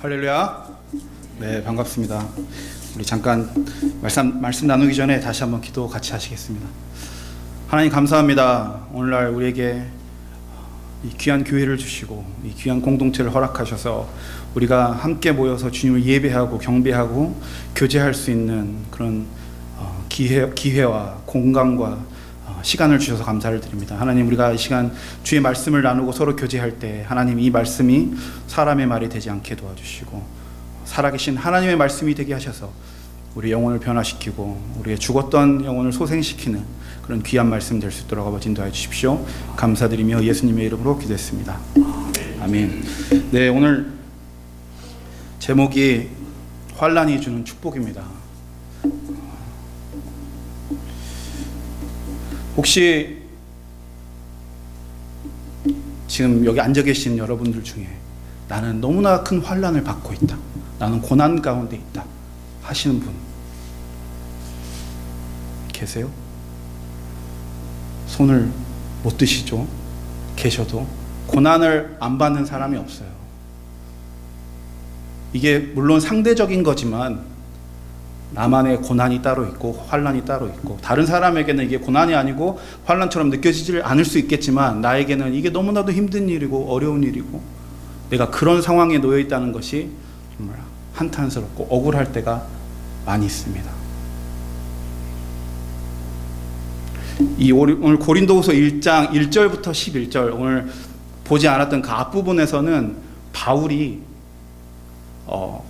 할렐루야. 네, 반갑습니다. 우리 잠깐 말씀, 말씀 나누기 전에 다시 한번 기도 같이 하시겠습니다. 하나님 감사합니다. 오늘날 우리에게 이 귀한 교회를 주시고 이 귀한 공동체를 허락하셔서 우리가 함께 모여서 주님을 예배하고 경배하고 교제할 수 있는 그런 어, 기회, 기회와 공간과 어, 시간을 주셔서 감사를 드립니다. 하나님 우리가 이 시간 주의 말씀을 나누고 서로 교제할 때 하나님 이 말씀이 사람의 말이 되지 않게 도와주시고 살아계신 하나님의 말씀이 되게 하셔서 우리 영혼을 변화시키고 우리의 죽었던 영혼을 소생시키는 그런 귀한 말씀 될 수 있도록 아버지 인도하여 주십시오. 감사드리며 예수님의 이름으로 기도했습니다. 아멘. 네, 오늘 제목이 환란이 주는 축복입니다. 혹시 지금 여기 앉아 계신 여러분들 중에 나는 너무나 큰 환란을 받고 있다. 나는 고난 가운데 있다. 하시는 분 계세요? 손을 못 드시죠? 계셔도 고난을 안 받는 사람이 없어요. 이게 물론 상대적인 거지만 나만의 고난이 따로 있고 환란이 따로 있고 다른 사람에게는 이게 고난이 아니고 환란처럼 느껴지질 않을 수 있겠지만 나에게는 이게 너무나도 힘든 일이고 어려운 일이고 내가 그런 상황에 놓여 있다는 것이 정말 한탄스럽고 억울할 때가 많이 있습니다. 이 오늘 고린도후서 1장 1절부터 11절 오늘 보지 않았던 그 앞부분에서는 바울이 어,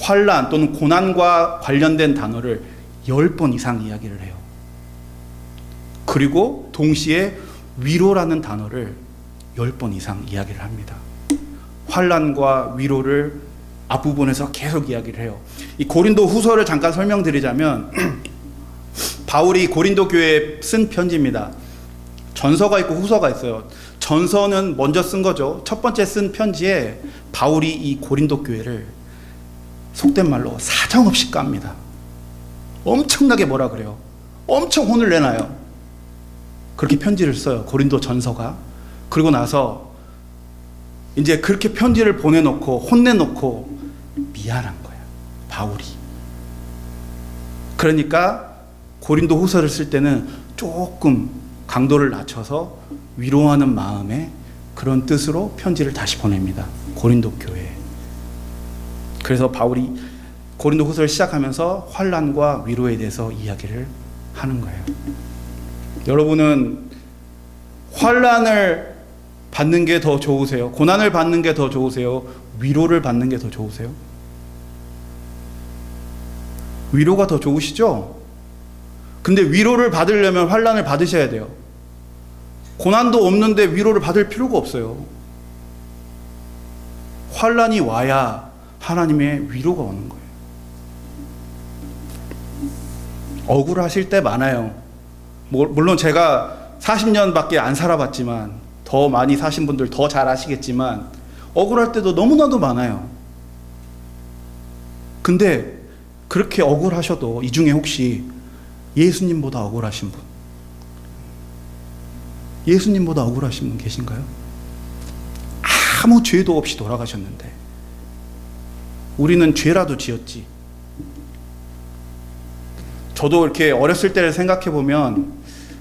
환란 또는 고난과 관련된 단어를 10번 이상 이야기를 해요. 그리고 동시에 위로라는 단어를 10번 이상 이야기를 합니다. 환란과 위로를 앞부분에서 계속 이야기를 해요. 이 고린도 후서를 잠깐 설명드리자면 바울이 고린도 교회에 쓴 편지입니다. 전서가 있고 후서가 있어요. 전서는 먼저 쓴 거죠. 첫 번째 쓴 편지에 바울이 이 고린도 교회를 속된 말로 사정없이 깝니다. 엄청나게 뭐라 그래요. 엄청 혼을 내놔요. 그렇게 편지를 써요. 고린도 전서가. 그리고 나서 이제 그렇게 편지를 보내놓고 혼내놓고 미안한 거야. 바울이. 그러니까 고린도 후서를 쓸 때는 조금 강도를 낮춰서 위로하는 마음에 그런 뜻으로 편지를 다시 보냅니다. 고린도 교회에. 그래서 바울이 고린도 후서를 시작하면서 환란과 위로에 대해서 이야기를 하는 거예요. 여러분은 환란을 받는 게 더 좋으세요? 고난을 받는 게 더 좋으세요? 위로를 받는 게 더 좋으세요? 위로가 더 좋으시죠? 근데 위로를 받으려면 환란을 받으셔야 돼요. 고난도 없는데 위로를 받을 필요가 없어요. 환란이 와야 하나님의 위로가 오는 거예요. 억울하실 때 많아요. 뭐, 물론 제가 40년밖에 안 살아봤지만 더 많이 사신 분들 더 잘 아시겠지만 억울할 때도 너무나도 많아요. 근데 그렇게 억울하셔도 이 중에 혹시 예수님보다 억울하신 분, 예수님보다 억울하신 분 계신가요? 아무 죄도 없이 돌아가셨는데 우리는 죄라도 지었지. 저도 이렇게 어렸을 때를 생각해 보면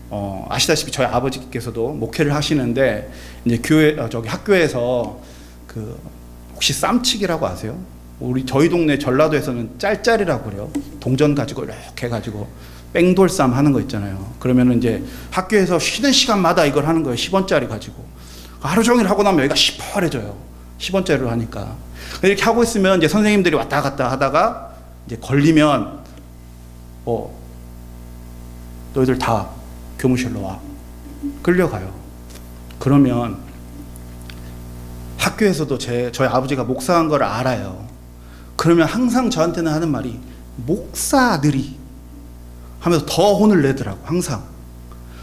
어, 아시다시피 저희 아버지께서도 목회를 하시는데 이제 교회 어, 저기 학교에서 그 혹시 쌈치기라고 아세요? 우리 저희 동네 전라도에서는 짤짤이라고 그래요. 동전 가지고 이렇게 가지고 뺑돌쌈 하는 거 있잖아요. 그러면은 이제 학교에서 쉬는 시간마다 이걸 하는 거예요. 10원짜리 가지고. 하루 종일 하고 나면 여기가 시퍼래져요. 10원짜리로 하니까. 이렇게 하고 있으면 이제 선생님들이 왔다 갔다 하다가 이제 걸리면 어 너희들 다 교무실로 와. 끌려가요. 그러면 학교에서도 제 저희 아버지가 목사한 걸 알아요. 그러면 항상 저한테는 하는 말이 목사들이 하면서 더 혼을 내더라고 항상.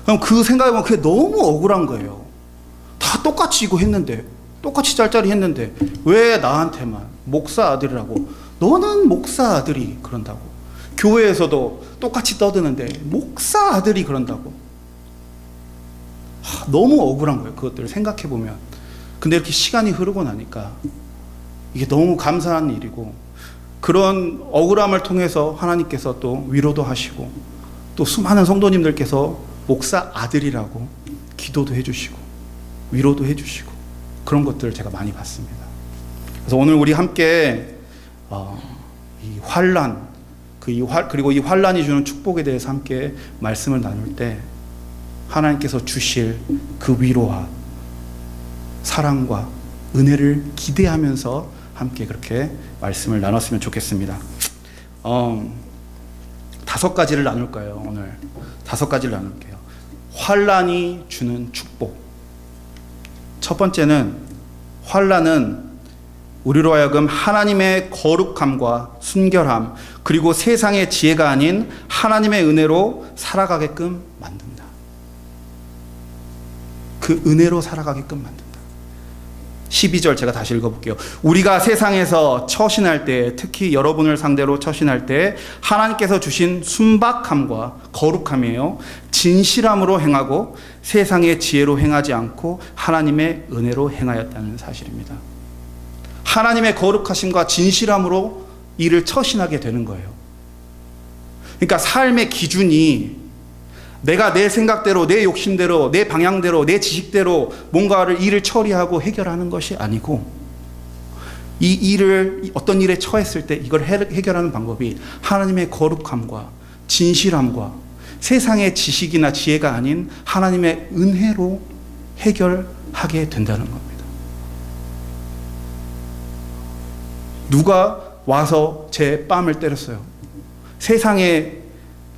그럼 그 생각해보면 그게 너무 억울한 거예요. 다 똑같이 이거 했는데 똑같이 짤짤이 했는데 왜 나한테만 목사 아들이라고? 너는 목사 아들이 그런다고. 교회에서도 똑같이 떠드는데 목사 아들이 그런다고. 하, 너무 억울한 거예요 그것들을 생각해 보면. 근데 이렇게 시간이 흐르고 나니까 이게 너무 감사한 일이고 그런 억울함을 통해서 하나님께서 또 위로도 하시고 또 수많은 성도님들께서 목사 아들이라고 기도도 해주시고 위로도 해주시고 그런 것들을 제가 많이 봤습니다. 그래서 오늘 우리 함께 어, 이 환란 그 이 활 그리고 이 환란이 주는 축복에 대해서 함께 말씀을 나눌 때 하나님께서 주실 그 위로와 사랑과 은혜를 기대하면서 함께 그렇게 말씀을 나눴으면 좋겠습니다. 어, 다섯 가지를 나눌 거예요 오늘 다섯 가지를 나눌게요. 환란이 주는 축복. 첫 번째는 환란은 우리로 하여금 하나님의 거룩함과 순결함 그리고 세상의 지혜가 아닌 하나님의 은혜로 살아가게끔 만든다. 그 은혜로 살아가게끔 만든다. 12절 제가 다시 읽어볼게요. 우리가 세상에서 처신할 때, 특히 여러분을 상대로 처신할 때, 하나님께서 주신 순박함과 거룩함이에요. 진실함으로 행하고 세상의 지혜로 행하지 않고 하나님의 은혜로 행하였다는 사실입니다. 하나님의 거룩하심과 진실함으로 일을 처신하게 되는 거예요. 그러니까 삶의 기준이 내가 내 생각대로, 내 욕심대로, 내 방향대로, 내 지식대로 뭔가를 일을 처리하고 해결하는 것이 아니고 이 일을 어떤 일에 처했을 때 이걸 해결하는 방법이 하나님의 거룩함과 진실함과 세상의 지식이나 지혜가 아닌 하나님의 은혜로 해결하게 된다는 겁니다. 누가 와서 제 뺨을 때렸어요. 세상의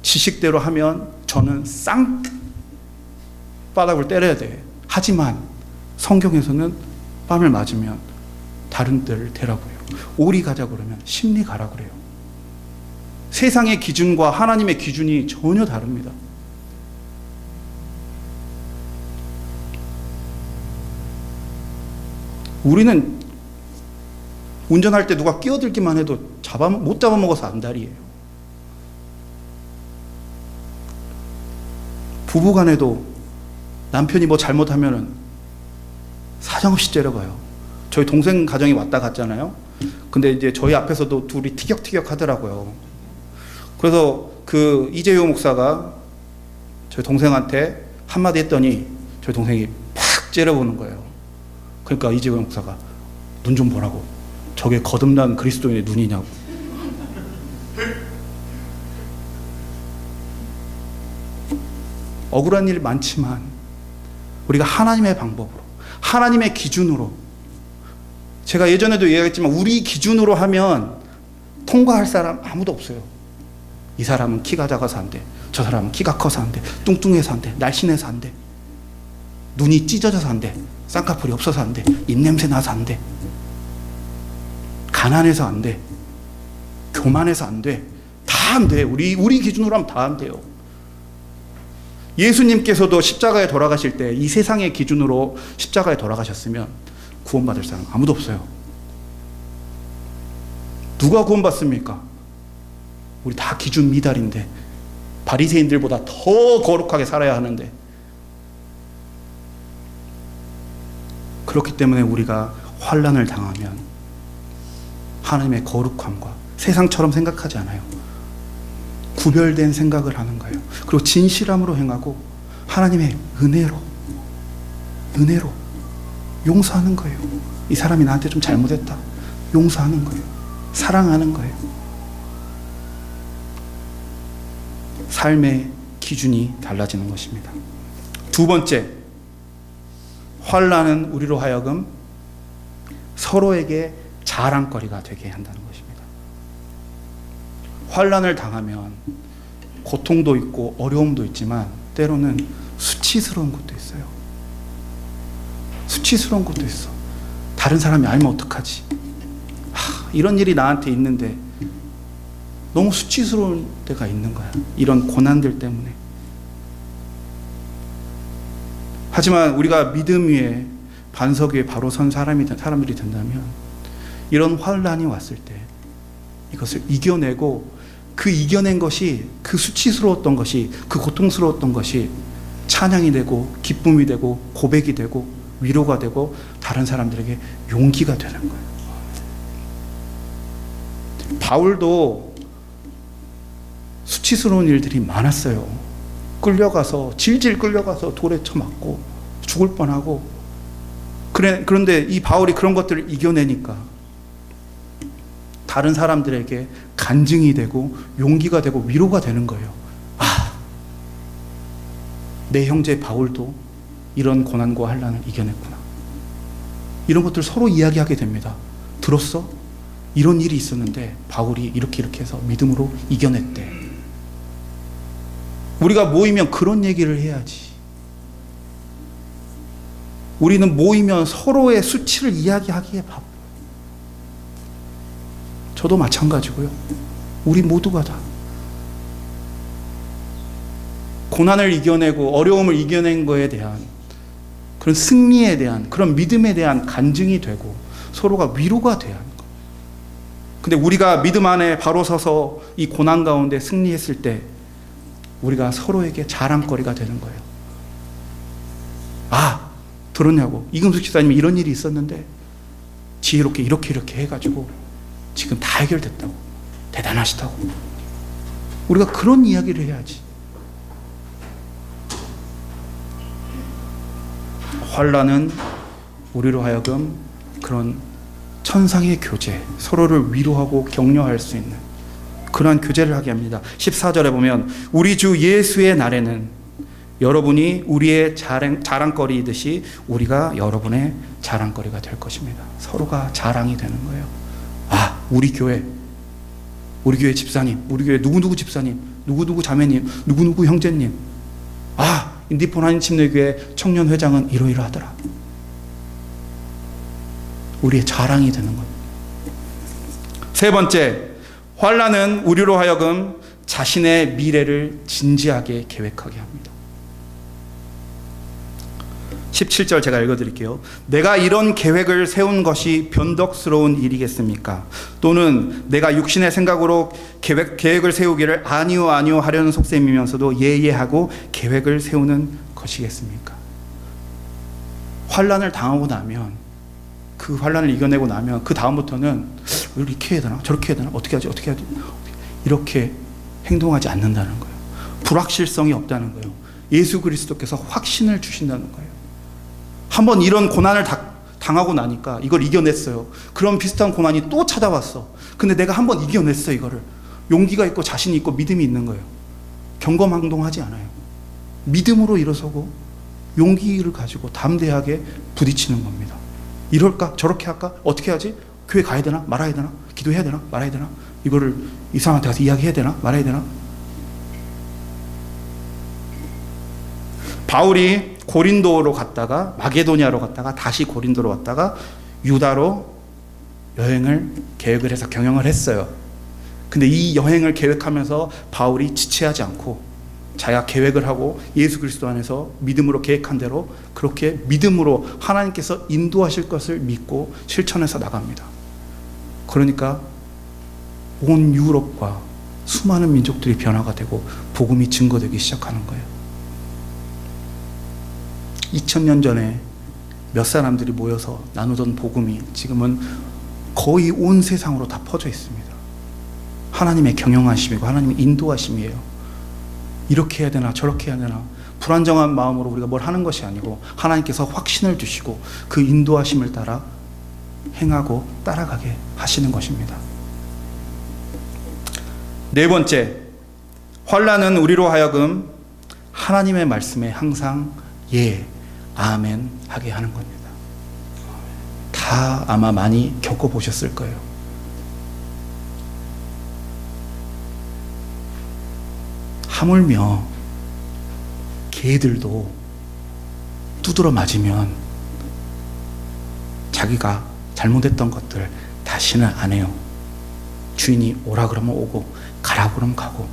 지식대로 하면 저는 쌍 바닥을 때려야 돼. 하지만 성경에서는 뺨을 맞으면 다른 데를 대라고 해요. 오리 가자 그러면 심리 가라 그래요. 세상의 기준과 하나님의 기준이 전혀 다릅니다. 우리는 운전할 때 누가 끼어들기만 해도 잡아 못 잡아먹어서 안달이에요. 부부 간에도 남편이 뭐 잘못하면은 사정없이 째려봐요. 저희 동생 가정이 왔다 갔잖아요. 근데 이제 저희 앞에서도 둘이 티격티격 하더라고요. 그래서 그 이재효 목사가 저희 동생한테 한마디 했더니 저희 동생이 팍 째려보는 거예요. 그러니까 이재효 목사가 눈 좀 보라고. 저게 거듭난 그리스도인의 눈이냐고. 억울한 일 많지만 우리가 하나님의 방법으로 하나님의 기준으로 제가 예전에도 얘기했지만 우리 기준으로 하면 통과할 사람 아무도 없어요. 이 사람은 키가 작아서 안 돼. 저 사람은 키가 커서 안 돼. 뚱뚱해서 안 돼. 날씬해서 안 돼. 눈이 찢어져서 안 돼. 쌍꺼풀이 없어서 안 돼. 입냄새 나서 안 돼. 가난해서 안 돼. 교만해서 안 돼. 다 안 돼. 우리, 우리 기준으로 하면 다 안 돼요. 예수님께서도 십자가에 돌아가실 때 이 세상의 기준으로 십자가에 돌아가셨으면 구원받을 사람 아무도 없어요. 누가 구원받습니까? 우리 다 기준 미달인데 바리새인들보다 더 거룩하게 살아야 하는데 그렇기 때문에 우리가 환란을 당하면 하나님의 거룩함과 세상처럼 생각하지 않아요. 구별된 생각을 하는 거예요. 그리고 진실함으로 행하고 하나님의 은혜로 은혜로 용서하는 거예요. 이 사람이 나한테 좀 잘못했다. 용서하는 거예요. 사랑하는 거예요. 삶의 기준이 달라지는 것입니다. 두 번째, 환란은 우리로 하여금 서로에게 자랑거리가 되게 한다는 것입니다. 환란을 당하면 고통도 있고 어려움도 있지만 때로는 수치스러운 것도 있어요. 수치스러운 것도 있어. 다른 사람이 알면 어떡하지? 하, 이런 일이 나한테 있는데 너무 수치스러운 때가 있는 거야. 이런 고난들 때문에. 하지만 우리가 믿음 위에 반석 위에 바로 선 사람이 사람들이 된다면 이런 환란이 왔을 때 이것을 이겨내고 그 이겨낸 것이 그 수치스러웠던 것이 그 고통스러웠던 것이 찬양이 되고 기쁨이 되고 고백이 되고 위로가 되고 다른 사람들에게 용기가 되는 거예요. 바울도 수치스러운 일들이 많았어요. 끌려가서 질질 끌려가서 돌에 쳐맞고 죽을 뻔하고 그래 그런데 이 바울이 그런 것들을 이겨내니까 다른 사람들에게 간증이 되고 용기가 되고 위로가 되는 거예요. 아, 내 형제 바울도 이런 고난과 환란을 이겨냈구나. 이런 것들 서로 이야기하게 됩니다. 들었어? 이런 일이 있었는데 바울이 이렇게 이렇게 해서 믿음으로 이겨냈대. 우리가 모이면 그런 얘기를 해야지. 우리는 모이면 서로의 수치를 이야기하기에 바빠. 저도 마찬가지고요. 우리 모두가 다. 고난을 이겨내고 어려움을 이겨낸 거에 대한 그런 승리에 대한 그런 믿음에 대한 간증이 되고 서로가 위로가 돼야 하는 거. 근데 우리가 믿음 안에 바로 서서 이 고난 가운데 승리했을 때 우리가 서로에게 자랑거리가 되는 거예요. 아, 들었냐고. 이금숙 집사님이 이런 일이 있었는데 지혜롭게 이렇게 이렇게 해가지고 지금 다 해결됐다고. 대단하시다고. 우리가 그런 이야기를 해야지. 환란은 우리로 하여금 그런 천상의 교제, 서로를 위로하고 격려할 수 있는 그러한 교제를 하게 합니다. 14절에 보면 우리 주 예수의 날에는 여러분이 우리의 자랑, 자랑거리듯이 우리가 여러분의 자랑거리가 될 것입니다. 서로가 자랑이 되는 거예요. 아, 우리 교회, 우리 교회 집사님, 우리 교회 누구누구 집사님, 누구누구 자매님, 누구누구 형제님. 아, 인디폰 한인 침례교회 청년 회장은 이러이러하더라. 우리의 자랑이 되는 겁니다. 세 번째, 환란은 우리로 하여금 자신의 미래를 진지하게 계획하게 합니다. 17절 제가 읽어드릴게요. 내가 이런 계획을 세운 것이 변덕스러운 일이겠습니까? 또는 내가 육신의 생각으로 계획, 계획을 세우기를 아니요 아니요 하려는 속셈이면서도 예예하고 계획을 세우는 것이겠습니까? 환란을 당하고 나면 그 환란을 이겨내고 나면 그 다음부터는 이렇게 해야 되나 저렇게 해야 되나 어떻게 하지 어떻게 하지 이렇게 행동하지 않는다는 거예요. 불확실성이 없다는 거예요. 예수 그리스도께서 확신을 주신다는 거예요. 한번 이런 고난을 다, 당하고 나니까 이걸 이겨냈어요. 그런 비슷한 고난이 또 찾아왔어. 근데 내가 한번 이겨냈어 이거를. 용기가 있고 자신이 있고 믿음이 있는 거예요. 경검항동하지 않아요. 믿음으로 일어서고 용기를 가지고 담대하게 부딪히는 겁니다. 이럴까? 저렇게 할까? 어떻게 하지? 교회 가야 되나? 말아야 되나? 기도해야 되나? 말아야 되나? 이거를 이 사람한테 가서 이야기해야 되나? 말아야 되나? 바울이 고린도로 갔다가 마게도니아로 갔다가 다시 고린도로 왔다가 유다로 여행을 계획을 해서 경영을 했어요. 근데 이 여행을 계획하면서 바울이 지체하지 않고 자기가 계획을 하고 예수 그리스도 안에서 믿음으로 계획한 대로 그렇게 믿음으로 하나님께서 인도하실 것을 믿고 실천해서 나갑니다. 그러니까 온 유럽과 수많은 민족들이 변화가 되고 복음이 증거되기 시작하는 거예요. 2000년 전에 몇 사람들이 모여서 나누던 복음이 지금은 거의 온 세상으로 다 퍼져 있습니다. 하나님의 경영하심이고 하나님의 인도하심이에요. 이렇게 해야 되나 저렇게 해야 되나 불안정한 마음으로 우리가 뭘 하는 것이 아니고 하나님께서 확신을 주시고 그 인도하심을 따라 행하고 따라가게 하시는 것입니다. 네 번째, 환란은 우리로 하여금 하나님의 말씀에 항상 예, 아멘 하게 하는 겁니다. 다 아마 많이 겪어보셨을 거예요. 하물며 개들도 두드러 맞으면 자기가 잘못했던 것들 다시는 안 해요. 주인이 오라 그러면 오고 가라 그러면 가고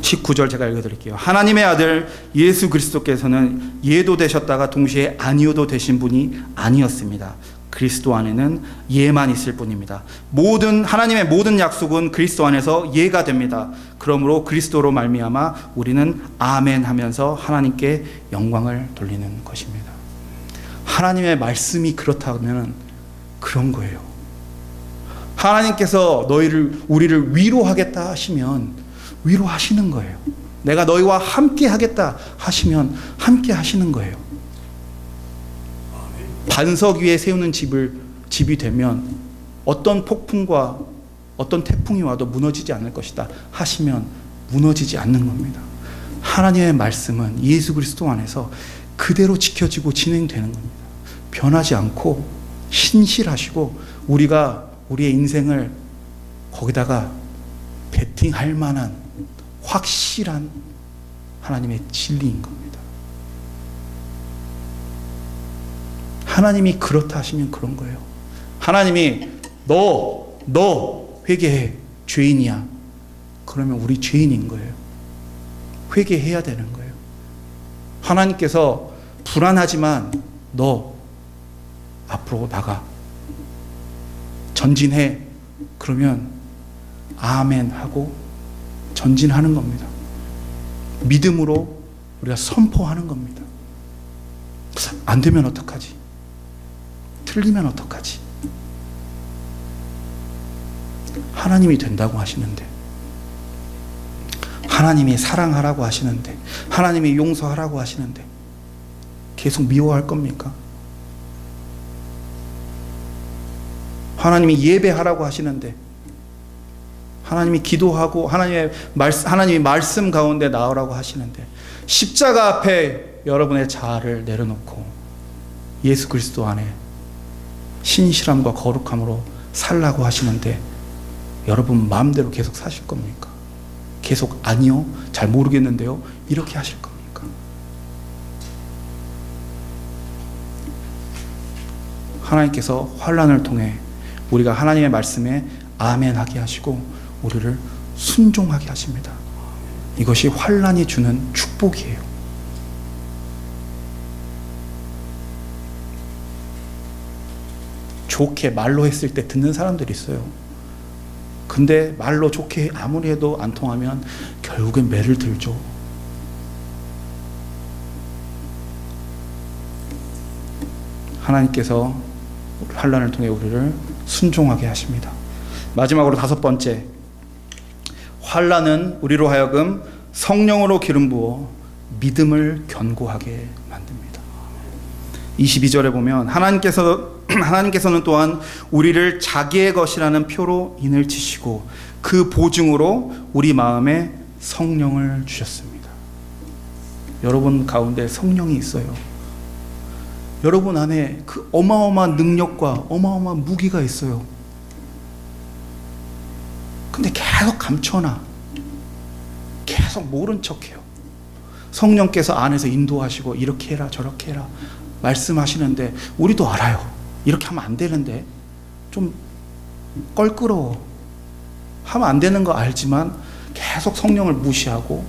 19절 제가 읽어드릴게요. 하나님의 아들 예수 그리스도께서는 예도 되셨다가 동시에 아니오도 되신 분이 아니었습니다. 그리스도 안에는 예만 있을 뿐입니다. 모든 하나님의 모든 약속은 그리스도 안에서 예가 됩니다. 그러므로 그리스도로 말미암아 우리는 아멘 하면서 하나님께 영광을 돌리는 것입니다. 하나님의 말씀이 그렇다면 그런 거예요. 하나님께서 너희를 우리를 위로하겠다 하시면 위로하시는 거예요. 내가 너희와 함께 하겠다 하시면 함께 하시는 거예요. 반석 위에 세우는 집을 집이 되면 어떤 폭풍과 어떤 태풍이 와도 무너지지 않을 것이다 하시면 무너지지 않는 겁니다. 하나님의 말씀은 예수 그리스도 안에서 그대로 지켜지고 진행되는 겁니다. 변하지 않고 신실하시고 우리가 우리의 인생을 거기다가 베팅할 만한 확실한 하나님의 진리인 겁니다. 하나님이 그렇다 하시면 그런 거예요. 하나님이 너, 너 회개해. 죄인이야. 그러면 우리 죄인인 거예요. 회개해야 되는 거예요. 하나님께서 불안하지만 너 앞으로 나가. 전진해. 그러면 아멘 하고 전진하는 겁니다. 믿음으로 우리가 선포하는 겁니다. 안 되면 어떡하지? 틀리면 어떡하지? 하나님이 된다고 하시는데, 하나님이 사랑하라고 하시는데, 하나님이 용서하라고 하시는데, 계속 미워할 겁니까? 하나님이 예배하라고 하시는데, 하나님이 기도하고 하나님의 말씀, 하나님이 말씀 가운데 나오라고 하시는데, 십자가 앞에 여러분의 자아를 내려놓고 예수 그리스도 안에 신실함과 거룩함으로 살라고 하시는데 여러분 마음대로 계속 사실 겁니까? 계속 아니요, 잘 모르겠는데요. 이렇게 하실 겁니까? 하나님께서 환란을 통해 우리가 하나님의 말씀에 아멘하게 하시고 우리를 순종하게 하십니다. 이것이 환란이 주는 축복이에요. 좋게 말로 했을 때 듣는 사람들이 있어요. 근데 말로 좋게 아무리 해도 안 통하면 결국엔 매를 들죠. 하나님께서 환란을 통해 우리를 순종하게 하십니다. 마지막으로 다섯 번째 환란은 우리로 하여금 성령으로 기름 부어 믿음을 견고하게 만듭니다. 22절에 보면 하나님께서 하나님께서는 또한 우리를 자기의 것이라는 표로 인을 치시고 그 보증으로 우리 마음에 성령을 주셨습니다. 여러분 가운데 성령이 있어요. 여러분 안에 그 어마어마한 능력과 어마어마한 무기가 있어요. 근데 계속 감춰놔. 계속 모른 척해요. 성령께서 안에서 인도하시고 이렇게 해라 저렇게 해라 말씀하시는데 우리도 알아요. 이렇게 하면 안 되는데 좀 껄끄러워. 하면 안 되는 거 알지만 계속 성령을 무시하고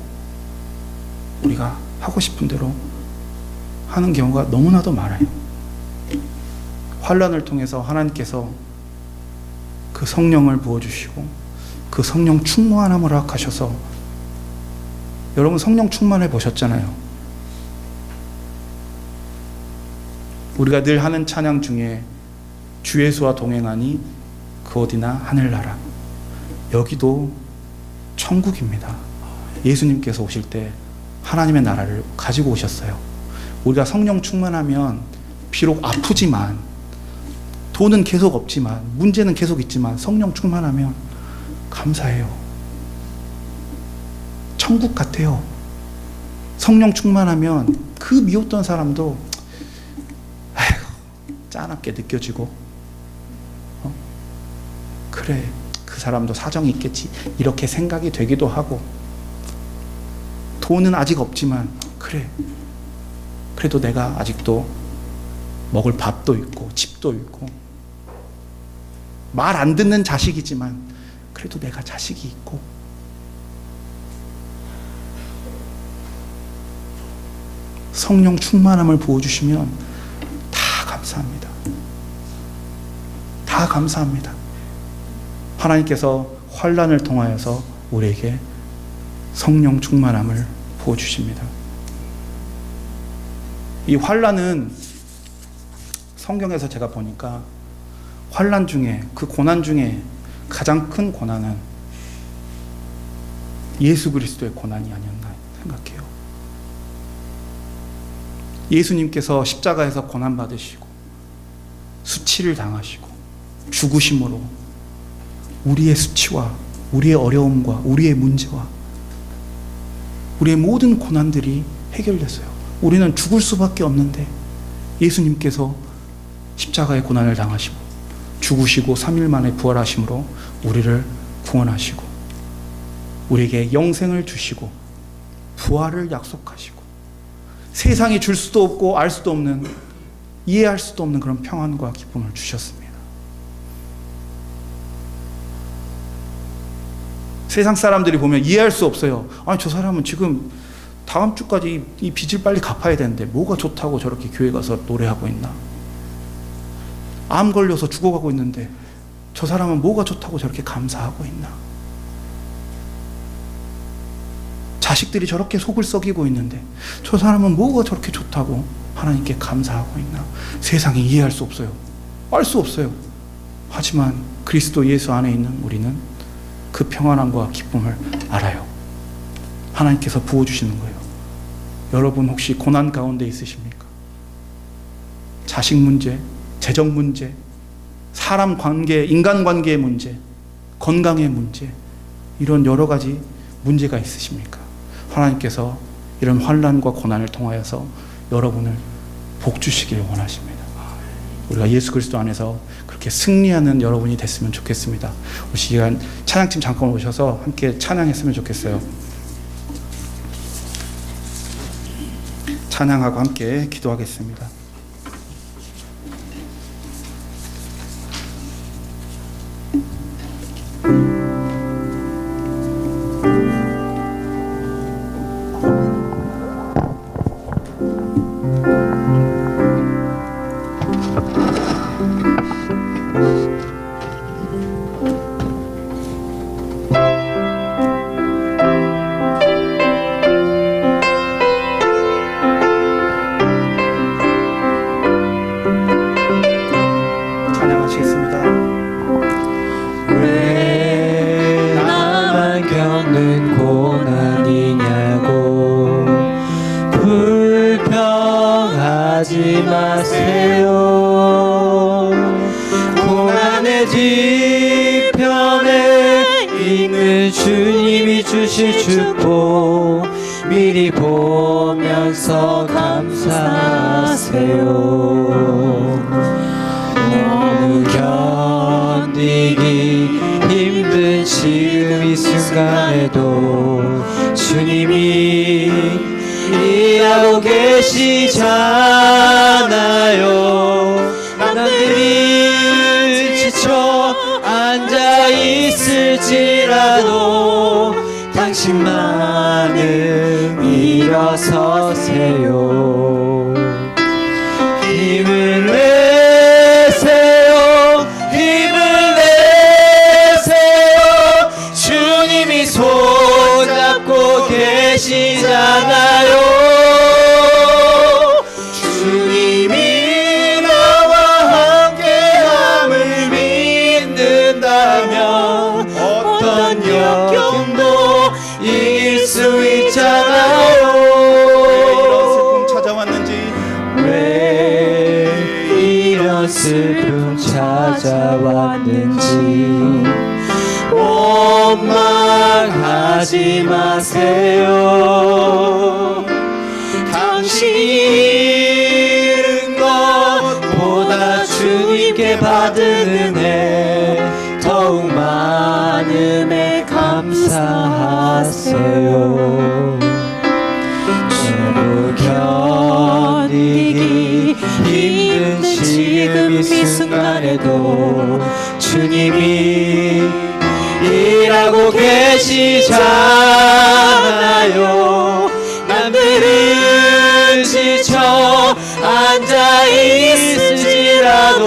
우리가 하고 싶은 대로 하는 경우가 너무나도 많아요. 환란을 통해서 하나님께서 그 성령을 부어 주시고 그 성령 충만함을 허락하셔서 여러분 성령 충만해 보셨잖아요. 우리가 늘 하는 찬양 중에 주 예수와 동행하니 그 어디나 하늘나라. 여기도 천국입니다. 예수님께서 오실 때 하나님의 나라를 가지고 오셨어요. 우리가 성령 충만하면 비록 아프지만 돈은 계속 없지만 문제는 계속 있지만 성령 충만하면 감사해요. 천국 같아요. 성령 충만하면 그 미웠던 사람도 아이고 짠하게 느껴지고 어? 그래 그 사람도 사정이 있겠지 이렇게 생각이 되기도 하고 돈은 아직 없지만 그래 그래도 내가 아직도 먹을 밥도 있고 집도 있고 말 안 듣는 자식이지만 그래도 내가 자식이 있고 성령 충만함을 부어주시면 다 감사합니다. 다 감사합니다. 하나님께서 환란을 통하여서 우리에게 성령 충만함을 부어주십니다. 이 환란은 성경에서 제가 보니까 환란 중에 그 고난 중에 가장 큰 고난은 예수 그리스도의 고난이 아니었나 생각해요. 예수님께서 십자가에서 고난 받으시고 수치를 당하시고 죽으심으로 우리의 수치와 우리의 어려움과 우리의 문제와 우리의 모든 고난들이 해결됐어요. 우리는 죽을 수밖에 없는데 예수님께서 십자가의 고난을 당하시고 죽으시고 3일 만에 부활하심으로 우리를 구원하시고 우리에게 영생을 주시고 부활을 약속하시고 세상이 줄 수도 없고 알 수도 없는 이해할 수도 없는 그런 평안과 기쁨을 주셨습니다. 세상 사람들이 보면 이해할 수 없어요. 아니 저 사람은 지금 다음 주까지 이 빚을 빨리 갚아야 되는데 뭐가 좋다고 저렇게 교회 가서 노래하고 있나? 암 걸려서 죽어가고 있는데 저 사람은 뭐가 좋다고 저렇게 감사하고 있나? 자식들이 저렇게 속을 썩이고 있는데 저 사람은 뭐가 저렇게 좋다고 하나님께 감사하고 있나? 세상이 이해할 수 없어요. 알 수 없어요. 하지만 그리스도 예수 안에 있는 우리는 그 평안함과 기쁨을 알아요. 하나님께서 부어주시는 거예요. 여러분 혹시 고난 가운데 있으십니까? 자식 문제, 재정 문제, 사람 관계, 인간 관계의 문제, 건강의 문제, 이런 여러 가지 문제가 있으십니까? 하나님께서 이런 환란과 고난을 통하여서 여러분을 복 주시길 원하십니다. 우리가 예수 그리스도 안에서 그렇게 승리하는 여러분이 됐으면 좋겠습니다. 우리 시간 찬양팀 잠깐 오셔서 함께 찬양했으면 좋겠어요. 찬양하고 함께 기도하겠습니다. 순간에도 주님이 일하고 계시잖 하지 마세요. 당신이 잃은 것보다 주님께 받은 은혜 더욱 많음에 감사하세요. 너무 견디기 힘든 지금 이 순간에도 주님이 계시잖아요? 남들은 지쳐 앉아 있을지라도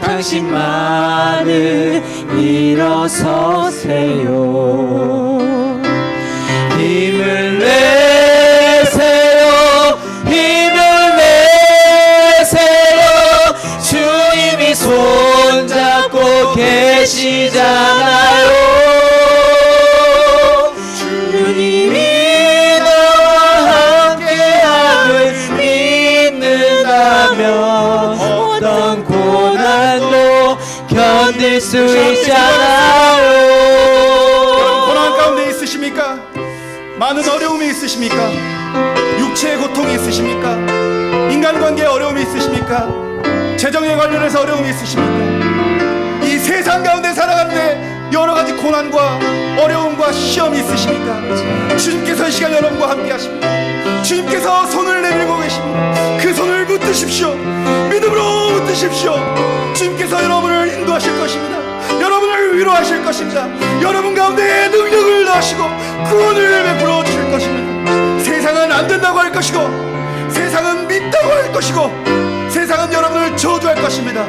당신만은 일어서세요. 힘을 내세요. 힘을 내세요. 주님이 손잡고 계시 계 수 있잖아요 고난 가운데 있으십니까? 많은 어려움이 있으십니까? 육체의 고통이 있으십니까? 인간관계에 어려움이 있으십니까? 재정에 관련해서 어려움이 있으십니까? 이 세상 가운데 살아가는데 여러 가지 고난과 어려움과 시험이 있으십니까? 주님께서 이 시간 여러분과 함께 하십니다. 주님께서 손을 내밀고 계십니다. 그 손을 붙드십시오. 믿음으로 붙드십시오. 주님께서 여러분을 인도하실 것입니다. 여러분을 위로하실 것입니다. 여러분 가운데 능력을 넣으시고 구원을 베풀어 주실 것입니다. 세상은 안 된다고 할 것이고 세상은 믿다고 할 것이고 세상은 여러분을 저주할 것입니다.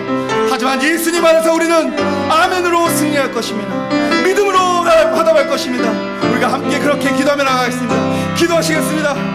하지만 예수님 안에서 우리는 아멘으로 승리할 것입니다. 믿음으로 화답할 것입니다. 우리가 함께 그렇게 기도하며 나가겠습니다. 기도하시겠습니다.